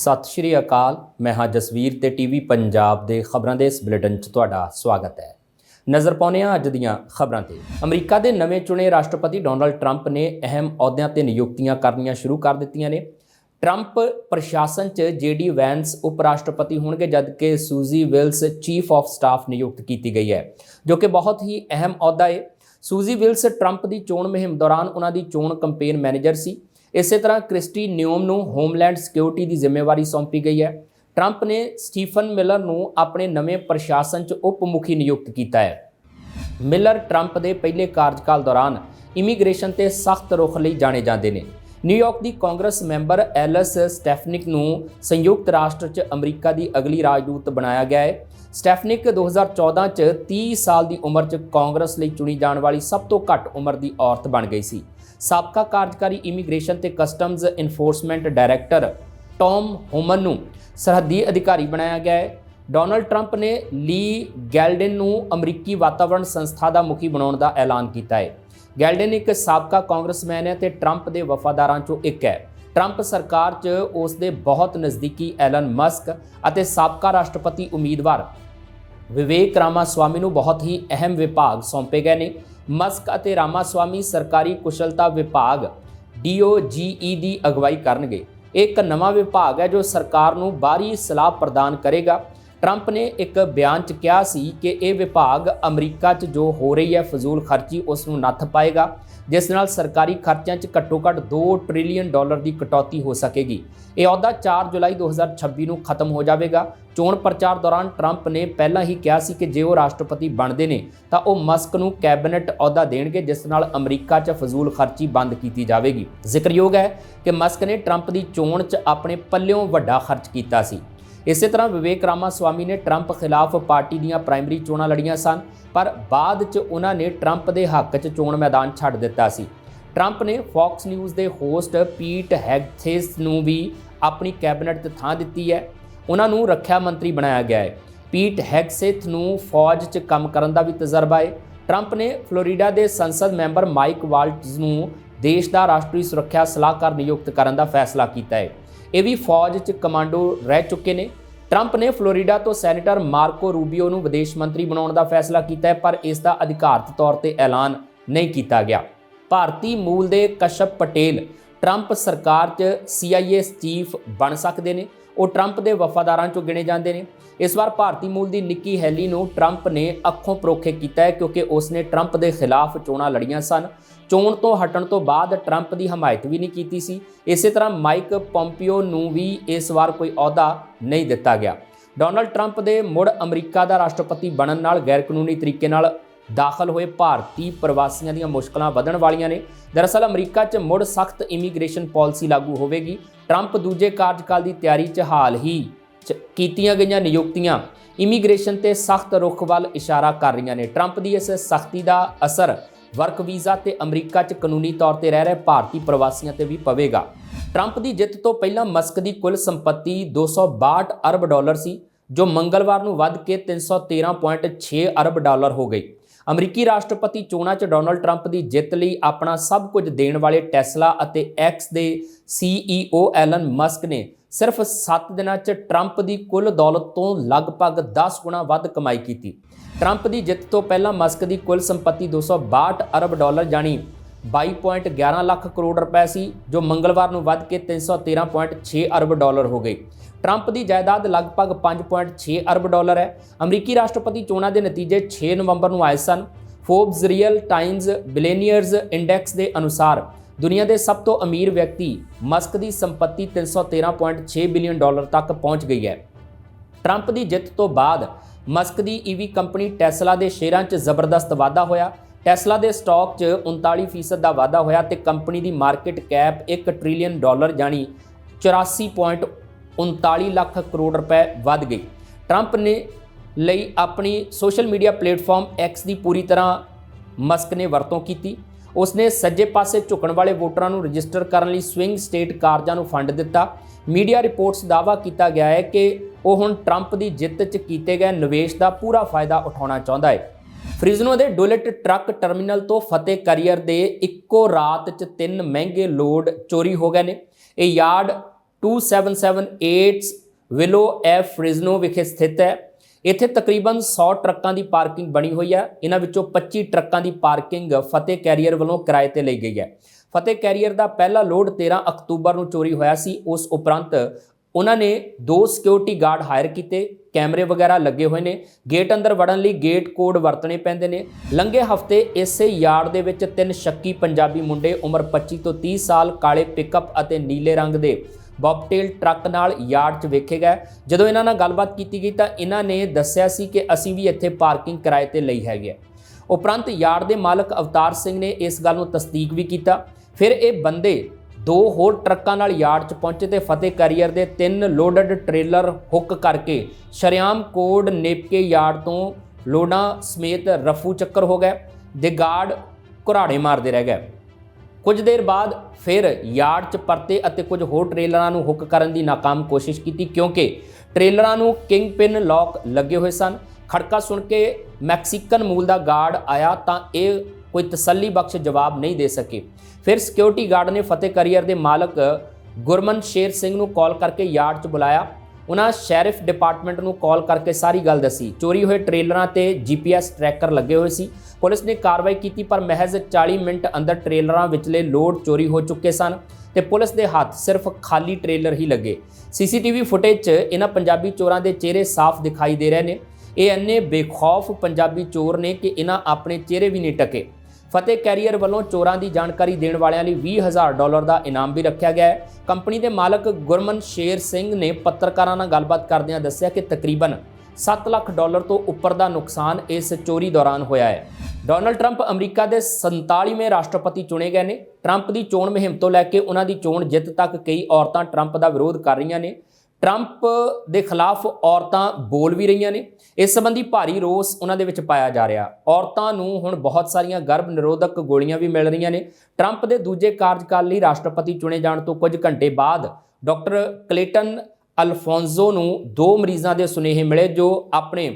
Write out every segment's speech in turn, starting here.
ਸਤਿ ਸ਼੍ਰੀ ਅਕਾਲ। ਮੈਂ ਹਾਂ ਜਸਵੀਰ ਤੇ ਟੀਵੀ ਪੰਜਾਬ ਦੇ ਖਬਰਾਂ ਦੇ ਇਸ ਬੁਲੇਟਿਨ 'ਚ ਤੁਹਾਡਾ ਸਵਾਗਤ ਹੈ। ਨਜ਼ਰ ਪਾਉਂਦੇ ਹਾਂ ਅੱਜ ਦੀਆਂ ਖਬਰਾਂ ਤੇ। ਅਮਰੀਕਾ ਦੇ ਨਵੇਂ ਚੁਣੇ ਰਾਸ਼ਟਰਪਤੀ ਡੋਨਲਡ ਟਰੰਪ ਨੇ ਅਹਿਮ ਅਹੁਦਿਆਂ ਤੇ ਨਿਯੁਕਤੀਆਂ ਕਰਨੀਆਂ ਸ਼ੁਰੂ ਕਰ ਦਿੱਤੀਆਂ ਨੇ। ਟਰੰਪ ਪ੍ਰਸ਼ਾਸਨ 'ਚ ਜੇਡੀ ਵੈਂਸ ਉਪ ਰਾਸ਼ਟਰਪਤੀ ਹੋਣਗੇ, ਜਦਕਿ Susie Wiles chief of staff ਨਿਯੁਕਤ ਕੀਤੀ ਗਈ ਹੈ, ਜੋ ਕਿ ਬਹੁਤ ਹੀ ਅਹਿਮ ਅਹੁਦਾ ਹੈ ਸੂਜ਼ੀ ਵਿਲਸ ਟਰੰਪ ਦੀ ਚੋਣ ਮੁਹਿੰਮ ਦੌਰਾਨ ਉਹਨਾਂ ਦੀ ਚੋਣ ਕੈਂਪੇਨ ਮੈਨੇਜਰ ਸੀ। ਇਸੇ ਤਰ੍ਹਾਂ ਕ੍ਰਿਸਟੀ ਨਿਓਮ ਨੂੰ ਹੋਮਲੈਂਡ ਸਿਕਿਉਰਿਟੀ ਦੀ ਜ਼ਿੰਮੇਵਾਰੀ ਸੌਂਪੀ ਗਈ ਹੈ। ਟਰੰਪ ਨੇ ਸਟੀਫਨ ਮਿਲਰ ਨੂੰ ਆਪਣੇ ਨਵੇਂ ਪ੍ਰਸ਼ਾਸਨ 'ਚ ਉਪ ਮੁਖੀ ਨਿਯੁਕਤ ਕੀਤਾ ਹੈ। ਮਿਲਰ ਟਰੰਪ ਦੇ ਪਹਿਲੇ ਕਾਰਜਕਾਲ ਦੌਰਾਨ ਇਮੀਗ੍ਰੇਸ਼ਨ ਤੇ ਸਖਤ ਰੁਖ ਲਈ ਜਾਣੇ ਜਾਂਦੇ ਨੇ। ਨਿਊਯਾਰਕ ਦੀ ਕਾਂਗਰਸ ਮੈਂਬਰ ਐਲਸ ਸਟੈਫਨਿਕ ਨੂੰ ਸੰਯੁਕਤ ਰਾਸ਼ਟਰ 'ਚ ਅਮਰੀਕਾ ਦੀ ਅਗਲੀ ਰਾਜਦੂਤ ਬਣਾਇਆ ਗਿਆ ਹੈ। ਸਟੈਫਨਿਕ 2014 'ਚ 30 ਸਾਲ ਦੀ ਉਮਰ 'ਚ ਕਾਂਗਰਸ ਲਈ ਚੁਣੀ ਜਾਣ ਵਾਲੀ ਸਭ ਤੋਂ ਘੱਟ ਉਮਰ ਦੀ ਔਰਤ ਬਣ ਗਈ ਸੀ। ਸਾਬਕਾ ਕਾਰਜਕਾਰੀ ਇਮੀਗ੍ਰੇਸ਼ਨ ਤੇ customs enforcement director Tom Homan ਨੂੰ ਸਰਹੱਦੀ ਅਧਿਕਾਰੀ ਬਣਾਇਆ ਗਿਆ ਹੈ। ਡੋਨਲਡ ਟਰੰਪ ਨੇ ਲੀ ਗੈਲਡਨ ਨੂੰ ਅਮਰੀਕੀ ਵਾਤਾਵਰਣ ਸੰਸਥਾ ਦਾ ਮੁਖੀ ਬਣਾਉਣ ਦਾ ਐਲਾਨ ਕੀਤਾ ਹੈ। ਗੈਲਡਨ ਇੱਕ ਸਾਬਕਾ ਕਾਂਗਰਸਮੈਨ ਹੈ ਤੇ ਟਰੰਪ ਦੇ ਵਫਾਦਾਰਾਂ ਚੋਂ ਇੱਕ ਹੈ। ਟਰੰਪ ਸਰਕਾਰ 'ਚ ਉਸ ਦੇ ਬਹੁਤ ਨਜ਼ਦੀਕੀ ਐਲਨ ਮਸਕ ਅਤੇ ਸਾਬਕਾ ਰਾਸ਼ਟਰਪਤੀ ਉਮੀਦਵਾਰ ਵਿਵੇਕ ਰਾਮਾਸਵਾਮੀ ਨੂੰ ਬਹੁਤ ਹੀ ਅਹਿਮ ਵਿਭਾਗ ਸੌਂਪੇ ਗਏ ਨੇ। ਮਸਕ ਅਤੇ ਰਾਮਾਸਵਾਮੀ ਸਰਕਾਰੀ ਕੁਸ਼ਲਤਾ ਵਿਭਾਗ DOGE ਦੀ ਅਗਵਾਈ ਕਰਨਗੇ। ਇਹ ਇੱਕ ਨਵਾਂ ਵਿਭਾਗ ਹੈ ਜੋ ਸਰਕਾਰ ਨੂੰ ਬਾਹਰੀ ਸਲਾਹ ਪ੍ਰਦਾਨ ਕਰੇਗਾ। ਟਰੰਪ ਨੇ ਇੱਕ ਬਿਆਨ 'ਚ ਕਿਹਾ ਸੀ ਕਿ ਇਹ ਵਿਭਾਗ ਅਮਰੀਕਾ 'ਚ ਜੋ ਹੋ ਰਹੀ ਹੈ ਫਜ਼ੂਲ ਖਰਚੀ ਉਸ ਨੂੰ ਨੱਥ ਪਾਏਗਾ। ਜਿਸ ਨਾਲ ਸਰਕਾਰੀ ਖਰਚਿਆਂ 'ਚ ਘੱਟੋ-ਘੱਟ 2 ਟ੍ਰਿਲੀਅਨ ਡਾਲਰ ਦੀ ਕਟੌਤੀ ਹੋ ਸਕੇਗੀ। ਇਹ ਅਹੁਦਾ 4 ਜੁਲਾਈ 2026 ਨੂੰ ਖਤਮ ਹੋ ਜਾਵੇਗਾ। ਚੋਣ ਪ੍ਰਚਾਰ ਦੌਰਾਨ ਟਰੰਪ ਨੇ ਪਹਿਲਾਂ ਹੀ ਕਿਹਾ ਸੀ ਕਿ ਜੇ ਉਹ ਰਾਸ਼ਟਰਪਤੀ ਬਣਦੇ ਨੇ, ਤਾਂ ਉਹ ਮਸਕ ਨੂੰ ਕੈਬਨਿਟ ਅਹੁਦਾ ਦੇਣਗੇ, ਜਿਸ ਨਾਲ ਅਮਰੀਕਾ 'ਚ ਫਜ਼ੂਲ ਖਰਚੀ ਬੰਦ ਕੀਤੀ ਜਾਵੇਗੀ। ਜ਼ਿਕਰਯੋਗ ਹੈ ਕਿ ਮਸਕ ਨੇ ਟਰੰਪ ਦੀ ਚੋਣ 'ਚ ਆਪਣੇ ਪੱਲਿਓਂ ਵੱਡਾ ਖਰਚ ਕੀਤਾ ਸੀ। ਇਸੇ ਤਰ੍ਹਾਂ ਵਿਵੇਕ ਰਾਮਾਸਵਾਮੀ ਨੇ ਟਰੰਪ ਖਿਲਾਫ ਪਾਰਟੀ ਦੀਆਂ ਪ੍ਰਾਇਮਰੀ ਚੋਣਾਂ ਲੜੀਆਂ ਸਨ, ਪਰ ਬਾਅਦ 'ਚ ਉਹਨਾਂ ਨੇ ਟਰੰਪ ਦੇ ਹੱਕ 'ਚ ਚੋਣ ਮੈਦਾਨ ਛੱਡ ਦਿੱਤਾ ਸੀ। ਟਰੰਪ ਨੇ ਫੌਕਸ ਨਿਊਜ਼ ਦੇ ਹੋਸਟ ਪੀਟ ਹੈਗਥੇਸ ਨੂੰ ਵੀ ਆਪਣੀ ਕੈਬਨਿਟ 'ਚ ਥਾਂ ਦਿੱਤੀ ਹੈ। ਉਹਨਾਂ ਨੂੰ ਰੱਖਿਆ ਮੰਤਰੀ ਬਣਾਇਆ ਗਿਆ ਹੈ। ਪੀਟ ਹੈਗਸੇਥ ਨੂੰ ਫੌਜ 'ਚ ਕੰਮ ਕਰਨ ਦਾ ਵੀ ਤਜਰਬਾ ਹੈ। ਟਰੰਪ ਨੇ ਫਲੋਰੀਡਾ ਦੇ ਸੰਸਦ ਮੈਂਬਰ ਮਾਈਕ ਵਾਲਟਜ਼ ਨੂੰ ਦੇਸ਼ ਦਾ ਰਾਸ਼ਟਰੀ ਸੁਰੱਖਿਆ ਸਲਾਹਕਾਰ ਨਿਯੁਕਤ ਕਰਨ ਦਾ ਫੈਸਲਾ ਕੀਤਾ ਹੈ। ਇਹ ਵੀ ਫੌਜ 'ਚ ਕਮਾਂਡੋ ਰਹਿ ਚੁੱਕੇ ਨੇ। ਟਰੰਪ ਨੇ ਫਲੋਰੀਡਾ ਤੋਂ ਸੈਨੇਟਰ ਮਾਰਕੋ ਰੂਬੀਓ ਨੂੰ ਵਿਦੇਸ਼ ਮੰਤਰੀ ਬਣਾਉਣ ਦਾ ਫੈਸਲਾ ਕੀਤਾ ਹੈ, ਪਰ ਇਸ ਦਾ ਅਧਿਕਾਰਤ ਤੌਰ ਤੇ ਐਲਾਨ ਨਹੀਂ ਕੀਤਾ ਗਿਆ। ਭਾਰਤੀ ਮੂਲ ਦੇ ਕਸ਼ਪ ਪਟੇਲ ਟਰੰਪ ਸਰਕਾਰ 'ਚ CIA ਚੀਫ ਬਣ ਸਕਦੇ ਨੇ। ਉਹ ਟਰੰਪ ਦੇ ਵਫਾਦਾਰਾਂ 'ਚੋਂ ਗਿਣੇ ਜਾਂਦੇ ਨੇ। ਇਸ ਵਾਰ ਭਾਰਤੀ ਮੂਲ ਦੀ ਨਿੱਕੀ ਹੈਲੀ ਨੂੰ ਟਰੰਪ ਨੇ ਅੱਖੋਂ ਪਰੋਖੇ ਕੀਤਾ ਹੈ ਕਿਉਂਕਿ ਉਸ ਨੇ ਟਰੰਪ ਦੇ ਖਿਲਾਫ ਚੋਣਾਂ ਲੜੀਆਂ ਸਨ। ਚੋਣ ਤੋਂ ਹਟਣ ਤੋਂ ਬਾਅਦ ਟਰੰਪ ਦੀ ਹਮਾਇਤ ਵੀ ਨਹੀਂ ਕੀਤੀ ਸੀ। ਇਸੇ ਤਰ੍ਹਾਂ ਮਾਈਕ ਪੋਂਪੀਓ ਨੂੰ ਵੀ ਇਸ ਵਾਰ ਕੋਈ ਅਹੁਦਾ ਨਹੀਂ ਦਿੱਤਾ ਗਿਆ। ਡੋਨਲਡ ਟਰੰਪ ਦੇ ਮੁੜ ਅਮਰੀਕਾ ਦਾ ਰਾਸ਼ਟਰਪਤੀ ਬਣਨ ਨਾਲ ਗੈਰ ਕਾਨੂੰਨੀ ਤਰੀਕੇ ਨਾਲ ਦਾਖਲ ਹੋਏ ਭਾਰਤੀ ਪ੍ਰਵਾਸੀਆਂ ਦੀਆਂ ਮੁਸ਼ਕਲਾਂ ਵਧਣ ਵਾਲੀਆਂ ਨੇ। ਦਰਅਸਲ ਅਮਰੀਕਾ 'ਚ ਮੁੜ ਸਖਤ ਇਮੀਗ੍ਰੇਸ਼ਨ ਪਾਲਿਸੀ ਲਾਗੂ ਹੋਵੇਗੀ। ਟਰੰਪ ਦੂਜੇ ਕਾਰਜਕਾਲ ਦੀ ਤਿਆਰੀ 'ਚ ਹਾਲ ਹੀ 'ਚ ਕੀਤੀਆਂ ਗਈਆਂ ਨਿਯੁਕਤੀਆਂ। ਇਮੀਗ੍ਰੇਸ਼ਨ ਤੇ ਸਖਤ ਰੁਖ ਵੱਲ ਇਸ਼ਾਰਾ ਕਰ ਰਹੀਆਂ ਨੇ। ਟਰੰਪ ਦੀ ਇਸ ਸਖਤੀ ਦਾ ਅਸਰ ਵਰਕ ਵੀਜ਼ਾ ਤੇ ਅਮਰੀਕਾ 'ਚ ਕਾਨੂੰਨੀ ਤੌਰ ਤੇ ਰਹਿ ਰਹੇ ਭਾਰਤੀ ਪ੍ਰਵਾਸੀਆਂ ਤੇ ਵੀ ਪਵੇਗਾ। ਟਰੰਪ ਦੀ ਜਿੱਤ ਤੋਂ ਪਹਿਲਾਂ ਮਸਕ ਦੀ ਕੁੱਲ ਸੰਪਤੀ 262 ਅਰਬ ਡਾਲਰ ਸੀ, ਜੋ ਮੰਗਲਵਾਰ ਨੂੰ ਵੱਧ ਕੇ 313.6 ਅਰਬ ਡਾਲਰ ਹੋ ਗਈ। ਅਮਰੀਕੀ ਰਾਸ਼ਟਰਪਤੀ ਚੋਣਾਂ 'ਚ ਡੋਨਲਡ ਟਰੰਪ ਦੀ ਜਿੱਤ ਲਈ ਆਪਣਾ ਸਭ ਕੁਝ ਦੇਣ ਵਾਲੇ ਟੈਸਲਾ ਅਤੇ ਐਕਸ ਦੇ CEO ਐਲਨ ਮਸਕ ਨੇ ਸਿਰਫ 7 ਦਿਨਾਂ 'ਚ ਟਰੰਪ ਦੀ ਕੁੱਲ ਦੌਲਤ ਤੋਂ ਲਗਭਗ 10 ਗੁਣਾ ਵੱਧ ਕਮਾਈ ਕੀਤੀ। ਟਰੰਪ ਦੀ ਜਿੱਤ ਤੋਂ ਪਹਿਲਾਂ ਮਸਕ ਦੀ ਕੁੱਲ ਸੰਪਤੀ 262 ਅਰਬ ਡਾਲਰ ਜਾਨੀ 22.11 ਲੱਖ ਕਰੋੜ ਰੁਪਏ ਸੀ, ਜੋ ਮੰਗਲਵਾਰ ਨੂੰ ਵੱਧ ਕੇ 313.6 ਅਰਬ ਡਾਲਰ ਹੋ ਗਈ ਟਰੰਪ ਦੀ ਜਾਇਦਾਦ ਲਗਭਗ 5.6 ਅਰਬ ਡਾਲਰ ਹੈ। ਅਮਰੀਕੀ ਰਾਸ਼ਟਰਪਤੀ ਚੋਣਾਂ ਦੇ ਨਤੀਜੇ 6 ਨਵੰਬਰ ਨੂੰ ਆਏ ਸਨ। Forbes real times billionaires index ਦੇ ਅਨੁਸਾਰ ਦੁਨੀਆ ਦੇ ਸਭ ਤੋਂ ਅਮੀਰ ਵਿਅਕਤੀ ਮਸਕ ਦੀ ਸੰਪਤੀ 313.6 ਬਿਲੀਅਨ ਡਾਲਰ ਤੱਕ ਪਹੁੰਚ ਗਈ ਹੈ। ਟਰੰਪ ਦੀ ਜਿੱਤ ਤੋਂ ਬਾਅਦ ਮਸਕ ਦੀ ਈਵੀ ਕੰਪਨੀ ਟੈਸਲਾ ਦੇ ਸ਼ੇਅਰਾਂ 'ਚ ਜ਼ਬਰਦਸਤ ਵਾਧਾ ਹੋਇਆ। ਟੈਸਲਾ ਦੇ ਸਟਾਕ 'ਚ 39% ਦਾ ਵਾਧਾ ਹੋਇਆ ਤੇ ਕੰਪਨੀ ਦੀ ਮਾਰਕੀਟ ਕੈਪ 1 ਟ੍ਰਿਲੀਅਨ ਡਾਲਰ ਜਾਨੀ 84.39 ਲੱਖ ਕਰੋੜ ਰੁਪਏ ਵੱਧ ਗਈ ਟਰੰਪ ਨੇ ਲਈ ਆਪਣੀ ਸੋਸ਼ਲ ਮੀਡੀਆ ਪਲੇਟਫਾਰਮ X ਦੀ ਪੂਰੀ ਤਰ੍ਹਾਂ ਮਸਕ ਨੇ ਵਰਤੋਂ ਕੀਤੀ। ਉਸਨੇ ਸੱਜੇ ਪਾਸੇ ਝੁਕਣ ਵਾਲੇ ਵੋਟਰਾਂ ਨੂੰ ਰਜਿਸਟਰ ਕਰਨ ਲਈ ਸਵਿੰਗ ਸਟੇਟ ਕਾਰਜਾਂ ਨੂੰ ਫੰਡ ਦਿੱਤਾ। ਮੀਡੀਆ ਰਿਪੋਰਟਸ ਦਾਅਵਾ ਕੀਤਾ ਗਿਆ ਹੈ ਕਿ ਉਹ ਹੁਣ ਟਰੰਪ ਦੀ ਜਿੱਤ 'ਚ ਕੀਤੇ ਗਏ ਨਿਵੇਸ਼ ਦਾ ਪੂਰਾ ਫਾਇਦਾ ਉਠਾਉਣਾ ਚਾਹੁੰਦਾ ਹੈ। ਫ੍ਰਿਜ਼ਨੋ ਦੇ ਡੁਲਟ ਟਰੱਕ ਟਰਮੀਨਲ ਤੋਂ ਫਤਿਹ ਕਰੀਅਰ ਦੇ ਇੱਕੋ ਰਾਤ 'ਚ ਤਿੰਨ ਮਹਿੰਗੇ ਲੋਡ ਚੋਰੀ ਹੋ ਗਏ ਨੇ। ਇਹ ਯਾਰਡ 2778 ਵਿਲੋ ਐਫ ਫ੍ਰਿਜ਼ਨੋ ਵਿਖੇ ਸਥਿਤ ਹੈ। ਇੱਥੇ ਤਕਰੀਬਨ 100 ਟਰੱਕਾਂ ਦੀ ਪਾਰਕਿੰਗ ਬਣੀ ਹੋਈ ਹੈ। ਇਹਨਾਂ ਵਿੱਚੋਂ 25 ਟਰੱਕਾਂ ਦੀ ਪਾਰਕਿੰਗ ਫਤਿਹ ਕੈਰੀਅਰ ਵੱਲੋਂ ਕਿਰਾਏ ਤੇ ਲਈ ਗਈ ਹੈ। ਫਤਿਹ ਕੈਰੀਅਰ ਦਾ ਪਹਿਲਾ ਲੋਡ 13 ਅਕਤੂਬਰ ਨੂੰ ਚੋਰੀ ਹੋਇਆ ਸੀ। ਉਸ ਉਪਰੰਤ ਉਹਨਾਂ ਨੇ ਦੋ ਸਿਕਿਉਰਿਟੀ ਗਾਰਡ ਹਾਇਰ ਕੀਤੇ। ਕੈਮਰੇ ਵਗੈਰਾ ਲੱਗੇ ਹੋਏ ਨੇ। ਗੇਟ ਅੰਦਰ ਵੜਨ ਲਈ ਗੇਟ ਕੋਡ ਵਰਤਣੇ ਪੈਂਦੇ ਨੇ। ਲੰਘੇ ਹਫ਼ਤੇ ਇਸੇ ਯਾਰਡ ਦੇ ਵਿੱਚ ਤਿੰਨ ਸ਼ੱਕੀ ਪੰਜਾਬੀ ਮੁੰਡੇ ਉਮਰ 25 ਤੋਂ 30 ਸਾਲ, ਕਾਲੇ ਪਿਕਅਪ ਅਤੇ ਨੀਲੇ ਰੰਗ ਦੇ ਬੌਬਟੇਲ ਟਰੱਕ ਨਾਲ ਯਾਰਡ 'ਚ ਵੇਖੇ ਗਏ। ਜਦੋਂ ਇਹਨਾਂ ਨਾਲ ਗੱਲਬਾਤ ਕੀਤੀ ਗਈ ਤਾਂ ਇਹਨਾਂ ਨੇ ਦੱਸਿਆ ਸੀ ਕਿ ਅਸੀਂ ਵੀ ਇੱਥੇ ਪਾਰਕਿੰਗ ਕਿਰਾਏ ਤੇ ਲਈ ਹੈਗੀ ਹੈ ਉਪਰੰਤ ਯਾਰਡ ਦੇ ਮਾਲਕ ਅਵਤਾਰ ਸਿੰਘ ਨੇ ਇਸ ਗੱਲ ਨੂੰ ਤਸਦੀਕ ਵੀ ਕੀਤਾ। ਫਿਰ ਇਹ ਬੰਦੇ ਦੋ ਹੋਰ ਟਰੱਕਾਂ ਨਾਲ ਯਾਰਡ 'ਚ ਪਹੁੰਚੇ ਤੇ ਫਤਿਹ ਕੈਰੀਅਰ ਦੇ ਤਿੰਨ ਲੋਡਡ ਟ੍ਰੇਲਰ ਹੁੱਕ ਕਰਕੇ ਸ਼ਰਿਆਮ ਕੋਡ ਨੇਪਕੇ ਯਾਰਡ ਤੋਂ ਲੋਡਾਂ ਸਮੇਤ ਰਫੂ ਚੱਕਰ ਹੋ ਗਏ। ਦੇ ਗਾਰਡ ਘੁਰਾੜੇ ਮਾਰਦੇ ਰਹਿ ਗਏ। ਕੁਝ ਦੇਰ ਬਾਅਦ ਫਿਰ ਯਾਰਡ 'ਚ ਪਰਤੇ ਅਤੇ ਕੁਝ ਹੋਰ ਟ੍ਰੇਲਰਾਂ ਨੂੰ ਹੁੱਕ ਕਰਨ ਦੀ ਨਾਕਾਮ ਕੋਸ਼ਿਸ਼ ਕੀਤੀ, ਕਿਉਂਕਿ ਟ੍ਰੇਲਰਾਂ ਨੂੰ ਕਿੰਗ ਪਿਨ ਲੌਕ ਲੱਗੇ ਹੋਏ ਸਨ। ਖੜਕਾ ਸੁਣ ਕੇ ਮੈਕਸੀਕਨ ਮੂਲ ਦਾ ਗਾਰਡ ਆਇਆ ਤਾਂ ਇਹ ਕੋਈ ਤਸੱਲੀ ਬਖਸ਼ ਜਵਾਬ ਨਹੀਂ ਦੇ ਸਕੇ। ਫਿਰ ਸਿਕਿਉਰਿਟੀ ਗਾਰਡ ਨੇ ਫਤਿਹ ਕਰੀਅਰ ਦੇ ਮਾਲਕ ਗੁਰਮਨ ਸ਼ੇਰ ਸਿੰਘ ਨੂੰ ਕਾਲ ਕਰਕੇ ਯਾਰਡ 'ਚ ਬੁਲਾਇਆ। ਉਹਨਾਂ ਸ਼ੈਰਿਫ ਡਿਪਾਰਟਮੈਂਟ ਨੂੰ ਕਾਲ ਕਰਕੇ ਸਾਰੀ ਗੱਲ ਦੱਸੀ। ਚੋਰੀ ਹੋਏ ਟ੍ਰੇਲਰਾਂ ਤੇ ਜੀਪੀਐਸ ਟਰੈਕਰ ਲੱਗੇ ਹੋਏ ਸੀ। ਪੁਲਿਸ ਨੇ ਕਾਰਵਾਈ ਕੀਤੀ, ਪਰ ਮਹਿਜ਼ 40 ਮਿੰਟ ਅੰਦਰ ਟ੍ਰੇਲਰਾਂ ਵਿਚਲੇ ਲੋਡ ਚੋਰੀ ਹੋ ਚੁੱਕੇ ਸਨ ਤੇ ਪੁਲਿਸ ਦੇ ਹੱਥ ਸਿਰਫ ਖਾਲੀ ਟ੍ਰੇਲਰ ਹੀ ਲੱਗੇ। ਸੀਸੀਟੀਵੀ ਫੁਟੇਜ 'ਚ ਇਹਨਾਂ ਪੰਜਾਬੀ ਚੋਰਾਂ ਦੇ ਚਿਹਰੇ ਸਾਫ਼ ਦਿਖਾਈ ਦੇ ਰਹੇ ਨੇ। ਇਹ ਇੰਨੇ ਬੇਖੌਫ ਪੰਜਾਬੀ ਚੋਰ ਨੇ ਕਿ ਇਹਨਾਂ ਆਪਣੇ ਚਿਹਰੇ ਵੀ ਨਹੀਂ ਟਕੇ। ਫਤਿਹ ਕੈਰੀਅਰ ਵੱਲੋਂ ਚੋਰਾਂ ਦੀ ਜਾਣਕਾਰੀ ਦੇਣ ਵਾਲਿਆਂ ਲਈ 20000 ਡਾਲਰ ਦਾ ਇਨਾਮ ਵੀ ਰੱਖਿਆ ਗਿਆ ਹੈ। ਕੰਪਨੀ ਦੇ ਮਾਲਕ ਗੁਰਮਨ ਸ਼ੇਰ ਸਿੰਘ ਨੇ ਪੱਤਰਕਾਰਾਂ ਨਾਲ ਗੱਲਬਾਤ ਕਰਦਿਆਂ ਦੱਸਿਆ ਕਿ ਤਕਰੀਬਨ 7 ਲੱਖ ਡਾਲਰ ਤੋਂ ਉੱਪਰ ਦਾ ਨੁਕਸਾਨ ਇਸ ਚੋਰੀ ਦੌਰਾਨ ਹੋਇਆ ਹੈ। ਡੋਨਲਡ ਟਰੰਪ ਅਮਰੀਕਾ ਦੇ 47ਵੇਂ ਰਾਸ਼ਟਰਪਤੀ ਚੁਣੇ ਗਏ ਨੇ। ਟਰੰਪ ਦੀ ਚੋਣ ਮੁਹਿੰਮ ਤੋਂ ਲੈ ਕੇ ਉਹਨਾਂ ਦੀ ਚੋਣ ਜਿੱਤ ਤੱਕ ਕਈ ਔਰਤਾਂ ਟਰੰਪ ਦਾ ਵਿਰੋਧ ਕਰ ਰਹੀਆਂ ਨੇ। ਟਰੰਪ ਦੇ ਖਿਲਾਫ ਔਰਤਾਂ ਬੋਲ ਵੀ ਰਹੀਆਂ ਨੇ। ਇਸ ਸੰਬੰਧੀ ਭਾਰੀ ਰੋਸ ਉਹਨਾਂ ਦੇ ਵਿੱਚ ਪਾਇਆ ਜਾ ਰਿਹਾ। ਔਰਤਾਂ ਨੂੰ ਹੁਣ ਬਹੁਤ ਸਾਰੀਆਂ ਗਰਭ ਨਿਰੋਧਕ ਗੋਲੀਆਂ ਵੀ ਮਿਲ ਰਹੀਆਂ ਨੇ। ਟਰੰਪ ਦੇ ਦੂਜੇ ਕਾਰਜਕਾਲ ਲਈ ਰਾਸ਼ਟਰਪਤੀ ਚੁਣੇ ਜਾਣ ਤੋਂ ਕੁਝ ਘੰਟੇ ਬਾਅਦ ਡਾਕਟਰ ਕਲੇਟਨ ਅਲਫੋਂਜ਼ੋ ਨੂੰ ਦੋ ਮਰੀਜ਼ਾਂ ਦੇ ਸੁਨੇਹੇ ਮਿਲੇ ਜੋ ਆਪਣੇ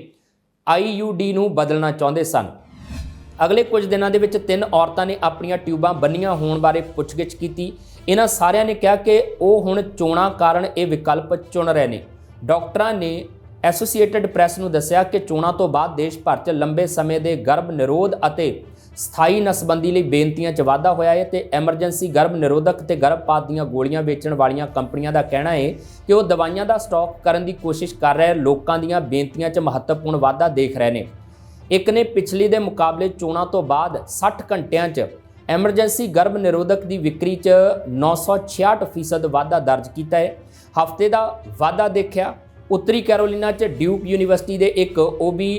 ਆਈਯੂਡੀ ਨੂੰ ਬਦਲਣਾ ਚਾਹੁੰਦੇ ਸਨ। ਅਗਲੇ ਕੁਝ ਦਿਨਾਂ ਦੇ ਵਿੱਚ ਤਿੰਨ ਔਰਤਾਂ ਨੇ ਆਪਣੀਆਂ ਟਿਊਬਾਂ ਬੰਨੀਆਂ ਹੋਣ ਬਾਰੇ ਪੁੱਛਗਿੱਛ ਕੀਤੀ। ਇਹਨਾਂ ਸਾਰਿਆਂ ਨੇ ਕਿਹਾ ਕਿ ਉਹ ਹੁਣ ਚੋਣਾਂ ਕਾਰਨ ਇਹ ਵਿਕਲਪ ਚੁਣ ਰਹੇ ਨੇ। ਡਾਕਟਰਾਂ ਨੇ ਐਸੋਸੀਏਟਿਡ ਪ੍ਰੈਸ ਨੂੰ ਦੱਸਿਆ ਕਿ ਚੋਣਾਂ ਤੋਂ ਬਾਅਦ ਦੇਸ਼ ਭਰ 'ਚ ਲੰਬੇ ਸਮੇਂ ਦੇ ਗਰਭ ਨਿਰੋਧ ਅਤੇ ਸਥਾਈ ਨਸਬੰਦੀ ਲਈ ਬੇਨਤੀਆਂ 'ਚ ਵਾਧਾ ਹੋਇਆ ਹੈ ਤੇ ਐਮਰਜੈਂਸੀ ਗਰਭ ਨਿਰੋਧਕ ਤੇ ਗਰਭਪਾਤ ਦੀਆਂ ਗੋਲੀਆਂ ਵੇਚਣ ਵਾਲੀਆਂ ਕੰਪਨੀਆਂ ਦਾ ਕਹਿਣਾ ਹੈ ਕਿ ਉਹ ਦਵਾਈਆਂ ਦਾ ਸਟਾਕ ਕਰਨ ਦੀ ਕੋਸ਼ਿਸ਼ ਕਰ ਰਹੇ ਲੋਕਾਂ ਦੀਆਂ ਬੇਨਤੀਆਂ 'ਚ ਮਹੱਤਵਪੂਰਨ ਵਾਧਾ ਦੇਖ ਰਹੇ ਨੇ। ਇੱਕ ਨੇ ਪਿਛਲੀ ਦੇ ਮੁਕਾਬਲੇ ਚੋਣਾਂ ਤੋਂ ਬਾਅਦ 60 ਘੰਟਿਆਂ 'ਚ ਐਮਰਜੈਂਸੀ ਗਰਭ ਨਿਰੋਧਕ ਦੀ ਵਿਕਰੀ 'ਚ 966% ਵਾਧਾ ਦਰਜ ਕੀਤਾ ਹੈ। ਹਫ਼ਤੇ ਦਾ ਵਾਧਾ ਦੇਖਿਆ, ਉੱਤਰੀ ਕੈਰੋਲੀਨਾ 'ਚ ਡਿਊਕ ਯੂਨੀਵਰਸਿਟੀ ਦੇ ਇੱਕ ਓਬੀ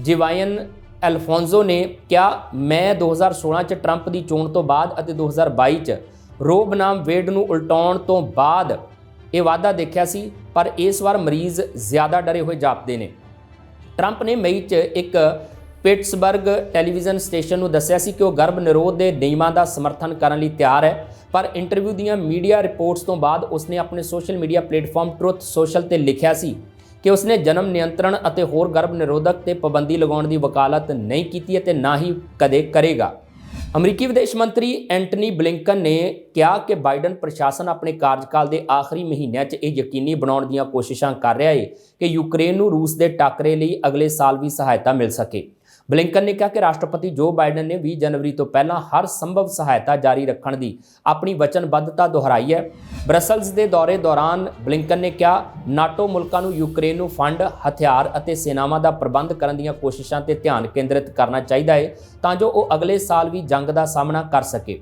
ਜਿਵਾਇਨ ਐਲਫੋਂਜ਼ੋ ਨੇ ਕਿਹਾ, ਮੈਂ 2016 'ਚ ਟਰੰਪ ਦੀ ਚੋਣ ਤੋਂ ਬਾਅਦ ਅਤੇ 2022 'ਚ ਰੋ ਬਨਾਮ ਵੇਡ ਨੂੰ ਉਲਟਾਉਣ ਤੋਂ ਬਾਅਦ ਇਹ ਵਾਧਾ ਦੇਖਿਆ ਸੀ, ਪਰ ਇਸ ਵਾਰ ਮਰੀਜ਼ ਜ਼ਿਆਦਾ ਡਰੇ ਹੋਏ ਜਾਪਦੇ ਨੇ। ਟਰੰਪ ਨੇ ਮਈ 'ਚ ਇੱਕ ਪਿਟਸਬਰਗ ਟੈਲੀਵਿਜ਼ਨ ਸਟੇਸ਼ਨ ਨੂੰ ਦੱਸਿਆ ਸੀ ਕਿ ਉਹ ਗਰਭ ਨਿਰੋਧ ਦੇ ਨਿਯਮਾਂ ਦਾ ਸਮਰਥਨ ਕਰਨ ਲਈ ਤਿਆਰ ਹੈ, ਪਰ ਇੰਟਰਵਿਊ ਦੀਆਂ ਮੀਡੀਆ ਰਿਪੋਰਟਸ ਤੋਂ ਬਾਅਦ ਉਸਨੇ ਆਪਣੇ social media platform Truth Social ਤੇ ਲਿਖਿਆ ਸੀ ਕਿ ਉਸਨੇ ਜਨਮ ਨਿਯੰਤਰਣ ਅਤੇ ਹੋਰ ਗਰਭ ਨਿਰੋਧਕ ਤੇ ਪਾਬੰਦੀ ਲਗਾਉਣ ਦੀ ਵਕਾਲਤ ਨਹੀਂ ਕੀਤੀ ਅਤੇ ਨਾ ਹੀ ਕਦੇ ਕਰੇਗਾ। ਅਮਰੀਕੀ ਵਿਦੇਸ਼ ਮੰਤਰੀ ਐਂਟਨੀ ਬਲਿੰਕਨ ਨੇ ਕਿਹਾ ਕਿ ਬਾਈਡਨ ਪ੍ਰਸ਼ਾਸਨ ਆਪਣੇ ਕਾਰਜਕਾਲ ਦੇ ਆਖਰੀ ਮਹੀਨਿਆਂ 'ਚ ਇਹ ਯਕੀਨੀ ਬਣਾਉਣ ਦੀਆਂ ਕੋਸ਼ਿਸ਼ਾਂ ਕਰ ਰਿਹਾ ਹੈ ਕਿ ਯੂਕਰੇਨ ਨੂੰ ਰੂਸ ਦੇ ਟਾਕਰੇ ਲਈ ਅਗਲੇ ਸਾਲ ਵੀ ਸਹਾਇਤਾ ਮਿਲ ਸਕੇ। ਬਲਿੰਕਨ ਨੇ ਕਿਹਾ ਕਿ ਰਾਸ਼ਟਰਪਤੀ ਜੋ ਬਾਈਡਨ ਨੇ 20 ਜਨਵਰੀ ਤੋਂ ਪਹਿਲਾਂ ਹਰ ਸੰਭਵ ਸਹਾਇਤਾ ਜਾਰੀ ਰੱਖਣ ਦੀ ਆਪਣੀ ਵਚਨਬੱਧਤਾ ਦੁਹਰਾਈ ਹੈ। ਬ੍ਰਸਲਜ਼ ਦੇ ਦੌਰੇ ਦੌਰਾਨ ਬਲਿੰਕਨ ਨੇ ਕਿਹਾ, ਨਾਟੋ ਮੁਲਕਾਂ ਨੂੰ ਯੂਕਰੇਨ ਨੂੰ ਫੰਡ, ਹਥਿਆਰ ਅਤੇ ਸੈਨਾਵਾਂ ਦਾ ਪ੍ਰਬੰਧ ਕਰਨ ਦੀਆਂ ਕੋਸ਼ਿਸ਼ਾਂ ਤੇ ਧਿਆਨ ਕੇਂਦਰਿਤ ਕਰਨਾ ਚਾਹੀਦਾ ਹੈ ਤਾਂ ਜੋ ਉਹ ਅਗਲੇ ਸਾਲ ਵੀ ਜੰਗ ਦਾ ਸਾਹਮਣਾ ਕਰ ਸਕੇ।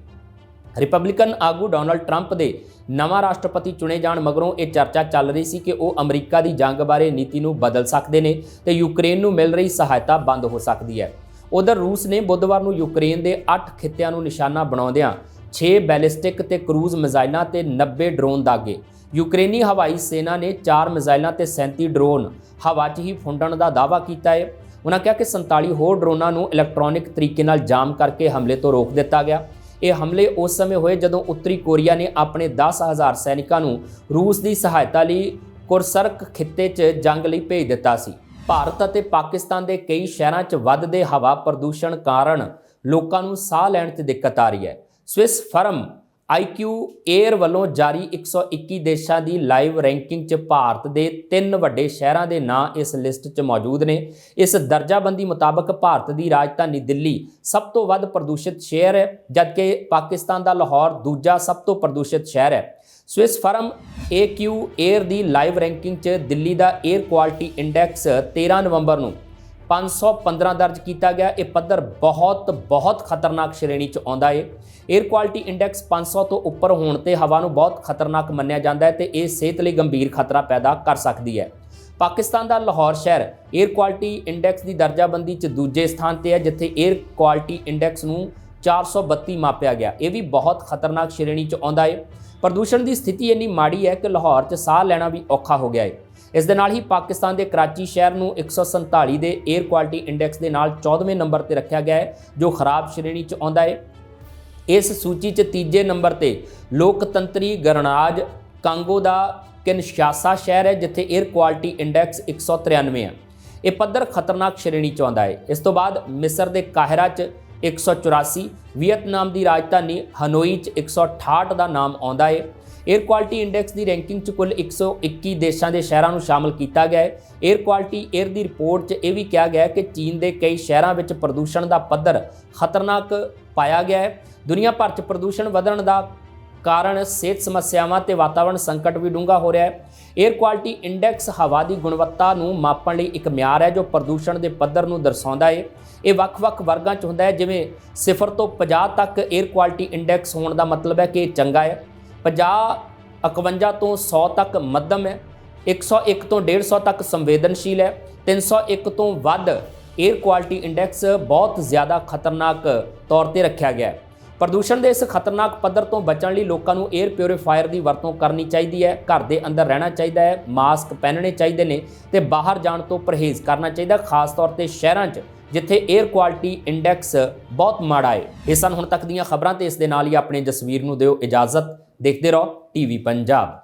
ਰਿਪਬਲਿਕਨ ਆਗੂ ਡੋਨਲਡ ਟਰੰਪ ਦੇ ਨਵਾਂ ਰਾਸ਼ਟਰਪਤੀ ਚੁਣੇ ਜਾਣ ਮਗਰੋਂ ਇਹ ਚਰਚਾ ਚੱਲ ਰਹੀ ਸੀ ਕਿ ਉਹ ਅਮਰੀਕਾ ਦੀ ਜੰਗ ਬਾਰੇ ਨੀਤੀ ਨੂੰ ਬਦਲ ਸਕਦੇ ਨੇ ਤੇ ਯੂਕਰੇਨ ਨੂੰ ਮਿਲ ਰਹੀ ਸਹਾਇਤਾ ਬੰਦ ਹੋ ਸਕਦੀ ਹੈ। ਉਧਰ ਰੂਸ ਨੇ ਬੁੱਧਵਾਰ ਨੂੰ ਯੂਕਰੇਨ ਦੇ 8 ਖਿੱਤਿਆਂ ਨੂੰ ਨਿਸ਼ਾਨਾ ਬਣਾਉਂਦਿਆਂ 6 ਬੈਲਿਸਟਿਕ ਤੇ ਕਰੂਜ਼ ਮਿਜ਼ਾਈਲਾਂ ਤੇ 90 ਡਰੋਨ ਦਾਗੇ। ਯੂਕਰੇਨੀ ਹਵਾਈ ਸੈਨਾ ਨੇ 4 ਮਿਜ਼ਾਈਲਾਂ ਤੇ 37 ਡਰੋਨ ਹਵਾ 'ਚ ਹੀ ਫੁੰਡਣ ਦਾ ਦਾਅਵਾ ਕੀਤਾ ਹੈ। ਉਹਨਾਂ ਕਿਹਾ ਕਿ 47 ਹੋਰ ਡਰੋਨਾਂ ਨੂੰ ਇਲੈਕਟ੍ਰੋਨਿਕ ਤਰੀਕੇ ਨਾਲ ਜਾਮ ਕਰਕੇ ਹਮਲੇ ਤੋਂ ਰੋਕ ਦਿੱਤਾ ਗਿਆ। ਇਹ ਹਮਲੇ ਉਸ ਸਮੇਂ ਹੋਏ ਜਦੋਂ ਉੱਤਰੀ ਕੋਰੀਆ ਨੇ ਆਪਣੇ 10000 ਸੈਨਿਕਾਂ ਨੂੰ ਰੂਸ ਦੀ ਸਹਾਇਤਾ ਲਈ ਕੁਰਸਰਕ ਖਿੱਤੇ 'ਚ ਜੰਗ ਲਈ ਭੇਜ ਦਿੱਤਾ ਸੀ। ਭਾਰਤ ਅਤੇ ਪਾਕਿਸਤਾਨ ਦੇ ਕਈ ਸ਼ਹਿਰਾਂ 'ਚ ਵੱਧਦੇ ਹਵਾ ਪ੍ਰਦੂਸ਼ਣ ਕਾਰਨ ਲੋਕਾਂ ਨੂੰ ਸਾਹ ਲੈਣ 'ਚ ਦਿੱਕਤ ਆ ਰਹੀ ਹੈ। ਸਵਿਸ ਫਰਮ IQ 에ਅਰ ਵੱਲੋਂ ਜਾਰੀ 121 ਦੇਸ਼ਾਂ ਦੀ ਲਾਈਵ ਰੈਂਕਿੰਗ 'ਚ ਭਾਰਤ ਦੇ ਤਿੰਨ ਵੱਡੇ ਸ਼ਹਿਰਾਂ ਦੇ ਨਾਂ ਇਸ ਲਿਸਟ 'ਚ ਮੌਜੂਦ ਨੇ। ਇਸ ਦਰਜਾਬੰਦੀ ਮੁਤਾਬਕ ਭਾਰਤ ਦੀ ਰਾਜਧਾਨੀ ਦਿੱਲੀ ਸਭ ਤੋਂ ਵੱਧ ਪ੍ਰਦੂਸ਼ਿਤ ਸ਼ਹਿਰ ਹੈ, ਜਦਕਿ ਪਾਕਿਸਤਾਨ ਦਾ ਲਾਹੌਰ ਦੂਜਾ ਸਭ ਤੋਂ ਪ੍ਰਦੂਸ਼ਿਤ ਸ਼ਹਿਰ ਹੈ। ਸਵਿਸ ਫਰਮ AQ 에ਅਰ ਦੀ ਲਾਈਵ ਰੈਂਕਿੰਗ 'ਚ ਦਿੱਲੀ ਦਾ 에ਅਰ ਕੁਆਲਿਟੀ ਇੰਡੈਕਸ 13 ਨਵੰਬਰ ਨੂੰ 515 ਦਰਜ ਕੀਤਾ ਗਿਆ। ਇਹ ਪੱਧਰ ਬਹੁਤ ਬਹੁਤ ਖਤਰਨਾਕ ਸ਼੍ਰੇਣੀ 'ਚ ਆਉਂਦਾ ਏ। 에ਅਰ ਕੁਆਲਿਟੀ ਇੰਡੈਕਸ 500 ਤੋਂ ਉੱਪਰ ਹੋਣ ਤੇ ਹਵਾ ਨੂੰ ਬਹੁਤ ਖਤਰਨਾਕ ਮੰਨਿਆ ਜਾਂਦਾ ਹੈ ਤੇ ਇਹ ਸਿਹਤ ਲਈ ਗੰਭੀਰ ਖਤਰਾ ਪੈਦਾ ਕਰ ਸਕਦੀ ਹੈ ਪਾਕਿਸਤਾਨ ਦਾ ਲਾਹੌਰ ਸ਼ਹਿਰ 에ਅਰ ਕੁਆਲਿਟੀ ਇੰਡੈਕਸ ਦੀ ਦਰਜਾਬੰਦੀ 'ਚ ਦੂਜੇ ਸਥਾਨ ਤੇ ਹੈ, ਜਿੱਥੇ 에ਅਰ ਕੁਆਲਿਟੀ ਇੰਡੈਕਸ ਨੂੰ 432 ਮਾਪਿਆ ਗਿਆ। ਇਹ ਵੀ ਬਹੁਤ ਖਤਰਨਾਕ ਸ਼੍ਰੇਣੀ 'ਚ ਆਉਂਦਾ ਏ। ਪ੍ਰਦੂਸ਼ਣ ਦੀ ਸਥਿਤੀ ਇੰਨੀ ਮਾੜੀ ਹੈ ਕਿ ਲਾਹੌਰ 'ਚ ਸਾਹ ਲੈਣਾ ਵੀ ਔਖਾ ਹੋ ਗਿਆ ਏ। ਇਸ ਦੇ ਨਾਲ ਹੀ ਪਾਕਿਸਤਾਨ ਦੇ ਕਰਾਚੀ ਸ਼ਹਿਰ ਨੂੰ 147 ਦੇ 에ਅਰ ਕੁਆਲਿਟੀ ਇੰਡੈਕਸ ਦੇ ਨਾਲ 14ਵੇਂ ਨੰਬਰ ਤੇ ਰੱਖਿਆ ਗਿਆ ਹੈ, ਜੋ ਖਰਾਬ ਸ਼੍ਰੇਣੀ 'ਚ ਆਉਂਦਾ ਹੈ। ਇਸ ਸੂਚੀ 'ਚ ਤੀਜੇ ਨੰਬਰ ਤੇ ਲੋਕਤੰਤਰੀ ਗਣਰਾਜ ਕਾਂਗੋ ਦਾ ਕਿਨਸ਼ਾਸਾ ਸ਼ਹਿਰ ਹੈ, ਜਿੱਥੇ 에ਅਰ ਕੁਆਲਿਟੀ ਇੰਡੈਕਸ 193 ਹੈ। ਇਹ ਪੱਧਰ ਖਤਰਨਾਕ ਸ਼੍ਰੇਣੀ 'ਚ ਆਉਂਦਾ ਹੈ। ਇਸ ਤੋਂ ਬਾਅਦ ਮਿਸਰ ਦੇ ਕਾਹਿਰਾ 'ਚ 184 ਵੀਅਤਨਾਮ ਦੀ ਰਾਜਧਾਨੀ ਹਨੋਈ 'ਚ 168 ਦਾ ਨਾਮ ਆਉਂਦਾ ਹੈ। ਏਅਰ ਕੁਆਲਿਟੀ ਇੰਡੈਕਸ ਦੀ ਰੈਂਕਿੰਗ 'ਚ ਕੁੱਲ 121 ਦੇਸ਼ਾਂ ਦੇ ਸ਼ਹਿਰਾਂ ਨੂੰ ਸ਼ਾਮਲ ਕੀਤਾ ਗਿਆ ਹੈ। ਏਅਰ ਕੁਆਲਿਟੀ ਏਅਰ ਦੀ ਰਿਪੋਰਟ 'ਚ ਇਹ ਵੀ ਕਿਹਾ ਗਿਆ ਕਿ ਚੀਨ ਦੇ ਕਈ ਸ਼ਹਿਰਾਂ ਵਿੱਚ ਪ੍ਰਦੂਸ਼ਣ ਦਾ ਪੱਧਰ ਖਤਰਨਾਕ ਪਾਇਆ ਗਿਆ ਹੈ। ਦੁਨੀਆ ਭਰ 'ਚ ਪ੍ਰਦੂਸ਼ਣ ਵਧਣ ਦਾ ਕਾਰਨ, ਸਿਹਤ ਸਮੱਸਿਆਵਾਂ ਤੇ ਵਾਤਾਵਰਣ ਸੰਕਟ ਵੀ ਡੂੰਘਾ ਹੋ ਰਿਹਾ ਹੈ। 에ਅਰ ਕੁਆਲਿਟੀ ਇੰਡੈਕਸ ਹਵਾ ਦੀ ਗੁਣਵੱਤਾ ਨੂੰ ਮਾਪਣ ਲਈ ਇੱਕ ਮਿਆਰ ਹੈ ਜੋ ਪ੍ਰਦੂਸ਼ਣ ਦੇ ਪੱਧਰ ਨੂੰ ਦਰਸਾਉਂਦਾ ਹੈ। ਇਹ ਵੱਖ-ਵੱਖ ਵਰਗਾਂ 'ਚ ਹੁੰਦਾ ਹੈ, ਜਿਵੇਂ 0 ਤੋਂ 50 ਤੱਕ ਏਅਰ ਕੁਆਲਿਟੀ ਇੰਡੈਕਸ ਹੋਣ ਦਾ ਮਤਲਬ ਹੈ ਕਿ ਇਹ ਚੰਗਾ ਹੈ। 50 51 ਤੋਂ 100 ਤੱਕ ਮੱਧਮ ਹੈ 101 ਤੋਂ 150 ਤੱਕ ਸੰਵੇਦਨਸ਼ੀਲ ਹੈ 301 ਤੋਂ ਵੱਧ 에ਅਰ ਕੁਆਲਿਟੀ ਇੰਡੈਕਸ ਬਹੁਤ ਜ਼ਿਆਦਾ ਖਤਰਨਾਕ ਤੌਰ ਤੇ ਰੱਖਿਆ ਗਿਆ ਪ੍ਰਦੂਸ਼ਣ ਦੇ ਇਸ ਖਤਰਨਾਕ ਪੱਧਰ ਤੋਂ ਬਚਣ ਲਈ ਲੋਕਾਂ ਨੂੰ 에ਅਰ ਪਿਓਰੀਫਾਇਰ ਦੀ ਵਰਤੋਂ ਕਰਨੀ ਚਾਹੀਦੀ ਹੈ, ਘਰ ਦੇ ਅੰਦਰ ਰਹਿਣਾ ਚਾਹੀਦਾ ਹੈ ਮਾਸਕ ਪਹਿਨਣੇ ਚਾਹੀਦੇ ਨੇ ਤੇ ਬਾਹਰ ਜਾਣ ਤੋਂ ਪਰਹੇਜ਼ ਕਰਨਾ ਚਾਹੀਦਾ, ਖਾਸ ਤੌਰ ਤੇ ਸ਼ਹਿਰਾਂ 'ਚ, ਜਿੱਥੇ 에ਅਰ ਕੁਆਲਿਟੀ ਇੰਡੈਕਸ ਬਹੁਤ ਮਾੜਾ ਹੈ। ਇਹ ਸਨ ਹੁਣ ਤੱਕ ਦੀਆਂ ਖਬਰਾਂ ਤੇ ਇਸ ਦੇ ਨਾਲ ਹੀ ਆਪਣੇ ਜਸਵੀਰ ਨੂੰ ਦਿਓ ਇਜਾਜ਼ਤ। ਦੇਖਦੇ ਰਹੋ ਟੀਵੀ ਪੰਜਾਬ।